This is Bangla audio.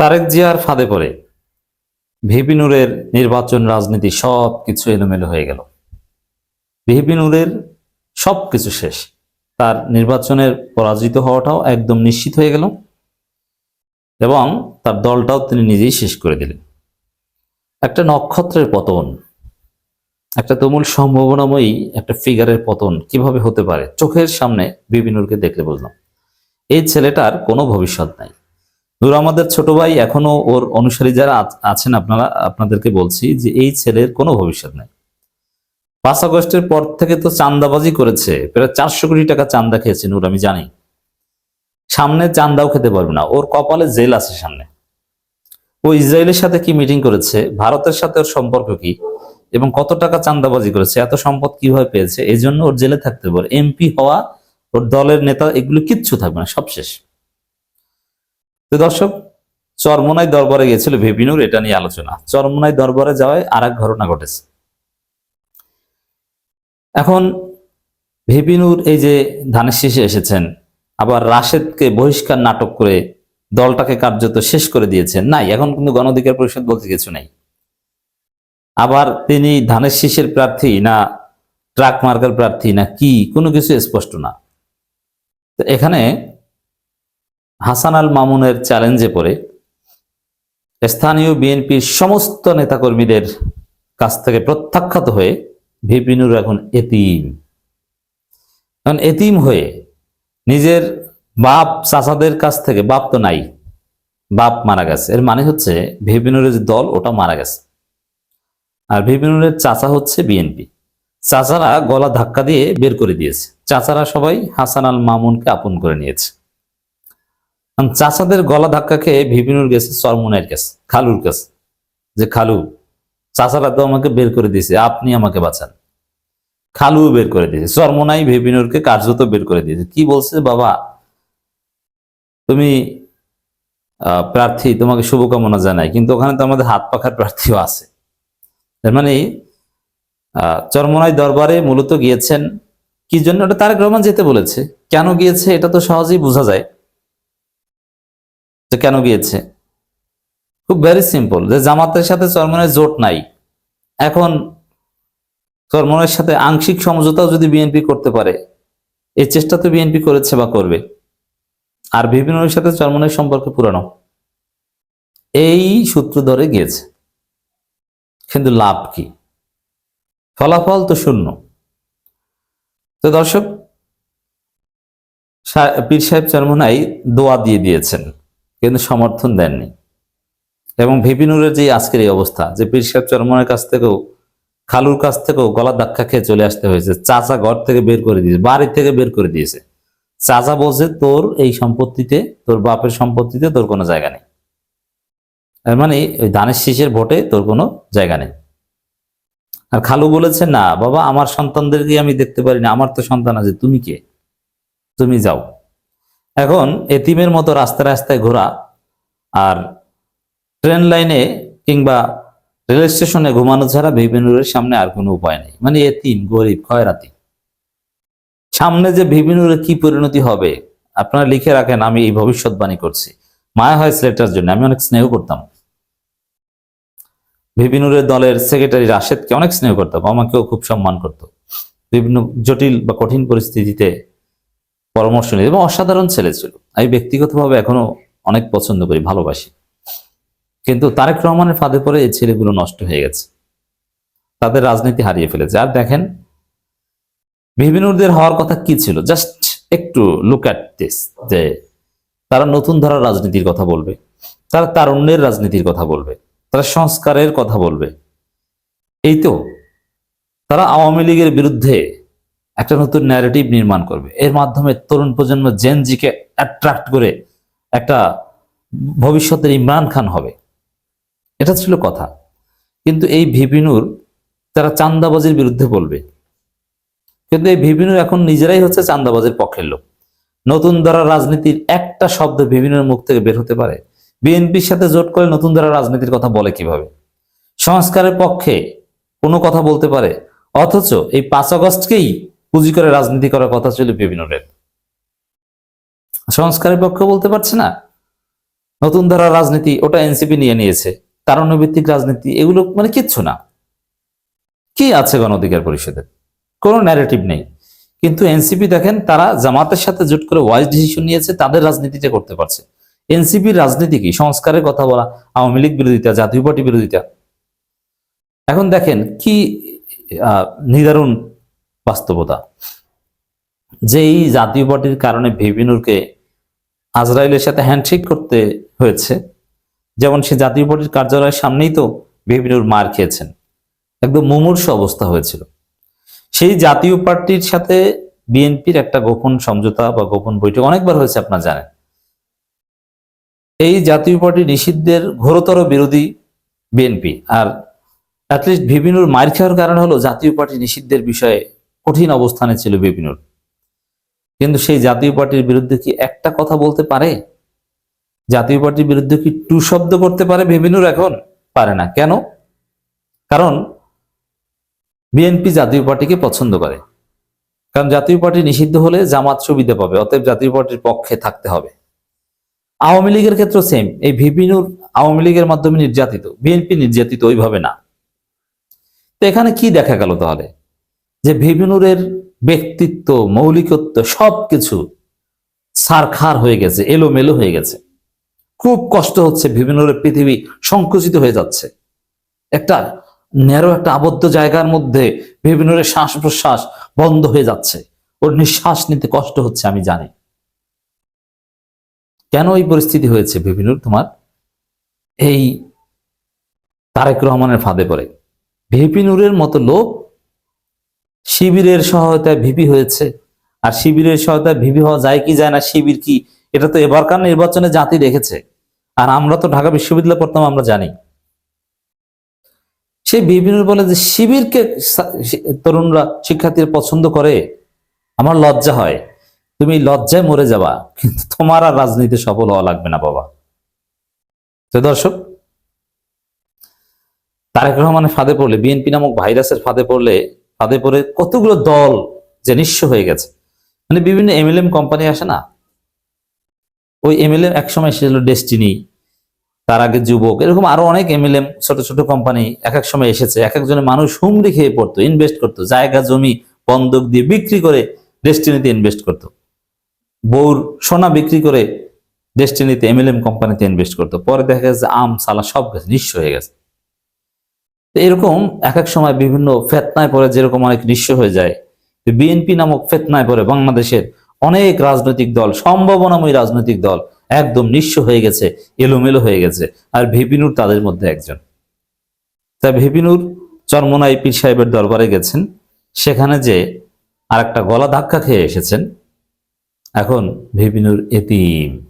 তারেক জিয়ার ফাঁদে পড়ে। ভিপি নূরের নির্বাচন রাজনীতি সব কিছু এলোমেলো হয়ে গেল। ভিপি নূরের সব কিছু শেষ। তার নির্বাচনের পরাজিত হওয়াটাও একদম নিশ্চিত হয়ে গেল এবং তার দলটাও তিনি নিজেই শেষ করে দিলেন। একটা নক্ষত্রের পতন, একটা তুমুল সম্ভাবনাময়ী একটা ফিগারের পতন কীভাবে হতে পারে? চোখের সামনে বিপিনুরকে দেখলে বুঝলাম। এই ছেলেটার কোনো ভবিষ্যৎ নাই। নূর আমাদের ছোট ভাই এখনও ওর অনুসারী যারা আছেন, আপনারা, আপনাদেরকে বলছি যে এই ছেলের কোনো ভবিষ্যৎ নেই। পাঁচ আগস্টের পর থেকে তো চান্দাবাজি করেছে, প্রায় চারশো কোটি টাকা চান্দা খেয়েছে নূর, আমি জানি। সামনে চান্দাও খেতে পারবে না, ওর কপালে জেল আছে সামনে। ও ইসরায়েলের সাথে কি মিটিং করেছে, ভারতের সাথে ওর সম্পর্ক কি, এবং কত টাকা চান্দাবাজি করেছে, এত সম্পদ কীভাবে পেয়েছে এই জন্য ওর জেলে থাকতে পারে এমপি হওয়া, ওর দলের নেতা, এগুলো কিচ্ছু থাকবে না সব শেষ তো দর্শক, চরমোনাই দরবারে গিয়েছিল ভিপিনুর এটা নিয়ে আলোচনা। চরমোনাই দরবারে যাওয়ায় আর এক ঘটনা ঘটেছে। এখন ভিপিনুর এই যে ধানের শীষে এসেছেন, আবার রাশেদকে বহিষ্কার নাটক করে দলটাকে কার্যত শেষ করে দিয়েছেন। নাই, এখন কিন্তু গণ অধিকার পরিষদ বলতে কিছু নাই। আবার তিনি ধানের শীষের প্রার্থী না ট্রাক মার্কার প্রার্থী না কি, কোনো কিছু স্পষ্ট না। তো এখানে হাসান আল মামুনের চ্যালেঞ্জে পড়ে। স্থানীয় বিএনপির সমস্ত নেতাকর্মীদের কাছ থেকে প্রত্যাখ্যাত হয়ে ভিপিনুর এখন এতিম। এখন এতিম হয়ে নিজের বাপ চাচাদের কাছ থেকে, বাপ তো নাই, বাপ মারা গেছে। এর মানে হচ্ছে ভিপিনুরের যে দল, ওটা মারা গেছে। আর ভিপিনুরের চাচা হচ্ছে বিএনপি। চাচারা গলা ধাক্কা দিয়ে বের করে দিয়েছে। চাচারা সবাই হাসান আল মামুনকে আপন করে নিয়েছে। কারণ চাচাদের গলা ধাক্কা খেয়ে ভিপিনুর গেছে চরমুনের কাছে, খালুর কাছে। যে খালু, চাচারা তো আমাকে বের করে দিয়েছে, আপনি আমাকে বাঁচান। খালু বের করে দিয়েছে চরমোনাই ভিপিনুরকে কার্যত বের করে দিয়েছে। কি বলছে বাবা? তুমি প্রার্থী, তোমাকে শুভকামনা জানাই, কিন্তু ওখানে তো আমাদের হাত পাখার প্রার্থীও আছে। তার মানে চরমোনাই দরবারে মূলত গিয়েছেন। কি জন্য? ওটা তারেক রহমান যেতে বলেছে। কেন গিয়েছে? এটা তো সহজেই বোঝা যায়। যে কেন গিয়েছে? খুব ভেরি সিম্পল যে জামাতের সাথে চরমনের জোট নাই। এখন চরমনের সাথে আংশিক সমঝোতাও যদি বিএনপি করতে পারে এই চেষ্টা তো বিএনপি করেছে বা করবে। আর বিভিন্নের সাথে চরমনের সম্পর্ক পুরানো। এই সূত্র ধরে গিয়েছে। কিন্তু লাভ কি? ফলাফল তো শূন্য। তো দর্শক পীর সাহেব চরমনাই দোয়া দিয়ে দিয়েছেন। কিন্তু সমর্থন দেননি। এবং ভিপিনুরের যে আজকের এই অবস্থা, যে পীর সাহেব চরমনের কাছ থেকেও, খালুর কাছ থেকেও গলা ধাক্কা খেয়ে চলে আসতে হয়েছে, চাচা ঘর থেকে বের করে দিয়েছে, বাড়ি থেকে বের করে দিয়েছে। চাচা বলছে, তোর এই সম্পত্তিতে, তোর বাপের সম্পত্তিতে তোর কোনো জায়গা নেই। তার মানে ওই ধানের শীষের ভোটে তোর কোনো জায়গা নেই। আর খালু বলেছে, না, বাবা, আমার সন্তানদেরকে আমি দেখতে পারি না, আমার তো সন্তান আছে, তুমি কে? তুমি যাও। এখন এতিমের মতো রাস্তায় রাস্তায় ঘোরা আর ট্রেন লাইনে কিংবা রেল স্টেশনে ঘুমানো ছাড়া ভিপিনুরের সামনে আর কোনো উপায় নেই। মানে এতিম, গরিব খয়রাতি সামনে যে ভিপিনুরের কি পরিণতি হবে, আপনারা লিখে রাখেন, আমি এই ভবিষ্যৎবাণী করছি। মায়া হয় ছেলেটার জন্য, আমি অনেক স্নেহ করতাম। ভিপিনুরের দলের সেক্রেটারি রাশেদকে অনেক স্নেহ করতাম আমাকেও খুব সম্মান করত। বিভিন্ন জটিল বা কঠিন পরিস্থিতিতে পরামর্শ নিত এবং অসাধারণ ছেলে ছিল। আমি ব্যক্তিগতভাবে এখনও অনেক পছন্দ করি, ভালোবাসি। কিন্তু তারেক রহমানের ফাঁদে পরে এই ছেলেগুলো নষ্ট হয়ে গেছে। তাদের রাজনীতি হারিয়ে ফেলেছে। আর দেখেন বিভিন্নদের হওয়ার কথা কি ছিল? জাস্ট একটু লুক অ্যাট দিস যে তারা নতুন ধারার রাজনীতির কথা বলবে। তারা তারুণ্যের রাজনীতির কথা বলবে। তারা সংস্কারের কথা বলবে। এই তো, তারা আওয়ামী লীগের বিরুদ্ধে একটা নতুন ন্যারেটিভ নির্মাণ করবে। এর মাধ্যমে তরুণ প্রজন্ম জেনজিকে অ্যাট্রাক্ট করে একটা ভবিষ্যতের ইমরান খান হবে। এটা ছিল কথা। কিন্তু এই ভিপিনুর তারা চান্দাবাজির বিরুদ্ধে বলবে। কিন্তু এই ভিপিনুর এখন নিজেরাই হচ্ছে চান্দাবাজির পক্ষের লোক। নতুন ধারা রাজনীতির একটা শব্দ ভিপিনুর মুখ থেকে বের হতে পারে। বিএনপির সাথে জোট করে নতুন ধারা রাজনীতির কথা বলে কীভাবে? সংস্কারের পক্ষে কোনো কথা বলতে পারে। অথচ এই পাঁচ আগস্টকেই পুঁজি করে রাজনীতি করার কথা ছিল বিভিন্নরের সংস্কারের পক্ষে বলতে পারছে না। নতুন ধারা রাজনীতি ওটা এনসিপি নিয়ে নিয়েছে। তারণ্যভিত্তিক রাজনীতি এগুলো মানে কিচ্ছু না। কি আছে গণ অধিকার পরিষদের? কোনো ন্যারেটিভ নেই। কিন্তু এনসিপি দেখেন, তারা জামাতের সাথে জোট করে ওয়াইজ ডিসিশন নিয়েছে, তাদের রাজনীতিটা করতে পারছে। এনসিপির রাজনীতি কি? সংস্কারের কথা বলা, আওয়ামী লীগ বিরোধিতা, জাতীয় পার্টি বিরোধিতা। এখন দেখেন কি নিদারুণ বাস্তবতা। যে এই জাতীয় পার্টির কারণে ভিবিনুরকে আজরাইলের সাথে হ্যান্ডশেক করতে হয়েছে, যেমন সে জাতীয় পার্টির কার্যালয়ের সামনেই তো ভিবিনুর মার খেয়েছেন। একদম মুমূর্ষ অবস্থা হয়েছিল। সেই জাতীয় পার্টির সাথে বিএনপির একটা গোপন সমঝোতা বা গোপন বৈঠক অনেকবার হয়েছে, আপনার জানেন। এই জাতীয় পার্টি নিষিদ্ধের ঘোরতর বিরোধী বিএনপি। আর অ্যাটলিস্ট ভিবিনুর মার খাওয়ার কারণ হলো জাতীয় পার্টি নিষিদ্ধের বিষয়ে কঠিন অবস্থানে ছিল ভিবিনুর কিন্তু সেই জাতীয় পার্টির বিরুদ্ধে কি একটা কথা বলতে পারে? জাতীয় পার্টির বিরুদ্ধে কি টু শব্দ করতে পারে ভিবিনুর এখন? পারে না। কেন? কারণ বিএনপি জাতীয় পার্টিকে পছন্দ করে। কারণ জাতীয় পার্টি নিষিদ্ধ হলে জামাত সুবিধা পাবে, অতএব জাতীয় পার্টির পক্ষে থাকতে হবে। আওয়ামী লীগের ক্ষেত্রে সেম এই ভিপিনুর আওয়ামী লীগের মাধ্যমে নির্যাতিত। বিএনপি নির্যাতিত ওইভাবে না। তো এখানে কি দেখা গেল তাহলে? যে ভিপিনুরের ব্যক্তিত্ব, মৌলিকত্ব সবকিছু সারখার হয়ে গেছে, এলোমেলো হয়ে গেছে। খুব কষ্ট হচ্ছে ভিপিনুরের পৃথিবী সংকুচিত হয়ে যাচ্ছে। একটা ন্যারো, একটা আবদ্ধ জায়গার মধ্যে ভিপিনুরের শ্বাস প্রশ্বাস বন্ধ হয়ে যাচ্ছে। ওর নিঃশ্বাস নিতে কষ্ট হচ্ছে, আমি জানি। কেন এই পরিস্থিতি হয়েছে বিভিনুর তোমার? এই তারেক রহমানের ফাঁদে পড়ে। ভিপি নূরের মতো লোক শিবিরের সহায়তায় ভিপি হয়েছে। আর শিবিরের সহায়তায় ভিপি হওয়া যায় কি যায় না, শিবির কি? এটা তো এবারকার নির্বাচনে জাতি দেখেছে। আর আমরা তো ঢাকা বিশ্ববিদ্যালয়ে পড়তাম, আমরা জানি। সেই বিভিন্নুর বলে যে, শিবিরকে তরুণরা, শিক্ষার্থীরা পছন্দ করে, আমার লজ্জা হয়। তুমি লজ্জায় মরে যাবা। কিন্তু তোমার আর রাজনীতি সফল হওয়া লাগবে না, বাবা। তো দর্শক, তারেক রহমানের ফাঁদে পড়লে, বিএনপি নামক ভাইরাসের ফাঁদে পড়লে ফাঁদে পড়ে কতগুলো দল যে নিঃস্ব হয়ে গেছে। মানে বিভিন্ন এমএলএম কোম্পানি আসে না? ওই এমএলএম একসময় এসেছিল ডেস্টিনি তার আগে যুবক, এরকম আরও অনেক এমএলএম ছোট ছোট কোম্পানি এক এক সময় এসেছে, এক একজনের মানুষ হুমড়ি খেয়ে পড়তো ইনভেস্ট করতো, জায়গা, জমি বন্ধক দিয়ে বিক্রি করে ডেস্টিনিতে ইনভেস্ট করতো। বউর সোনা বিক্রি করে ডেস্টিনিতে এমএলএম কোম্পানিতে ইনভেস্ট করতো। পরে দেখা গেছে আম, সালা সব গেছে, নিঃস্ব হয়ে গেছে। তো এরকম এক এক সময় বিভিন্ন ফেতনায় পরে যেরকম অনেক নিঃস্ব হয়ে যায়। বিএনপি নামক ফেতনায় পরে বাংলাদেশের অনেক রাজনৈতিক দল, সম্ভাবনাময় রাজনৈতিক দল একদম নিঃস্ব হয়ে গেছে, এলোমেলো হয়ে গেছে। আর ভিপিনুর তাদের মধ্যে একজন। তাই ভিপিনুর চরমনাই পীর সাহেবের দরবারে গেছেন। সেখানে যে আর একটা গলা ধাক্কা খেয়ে এসেছেন। এখন ভিপিনুর এতিম।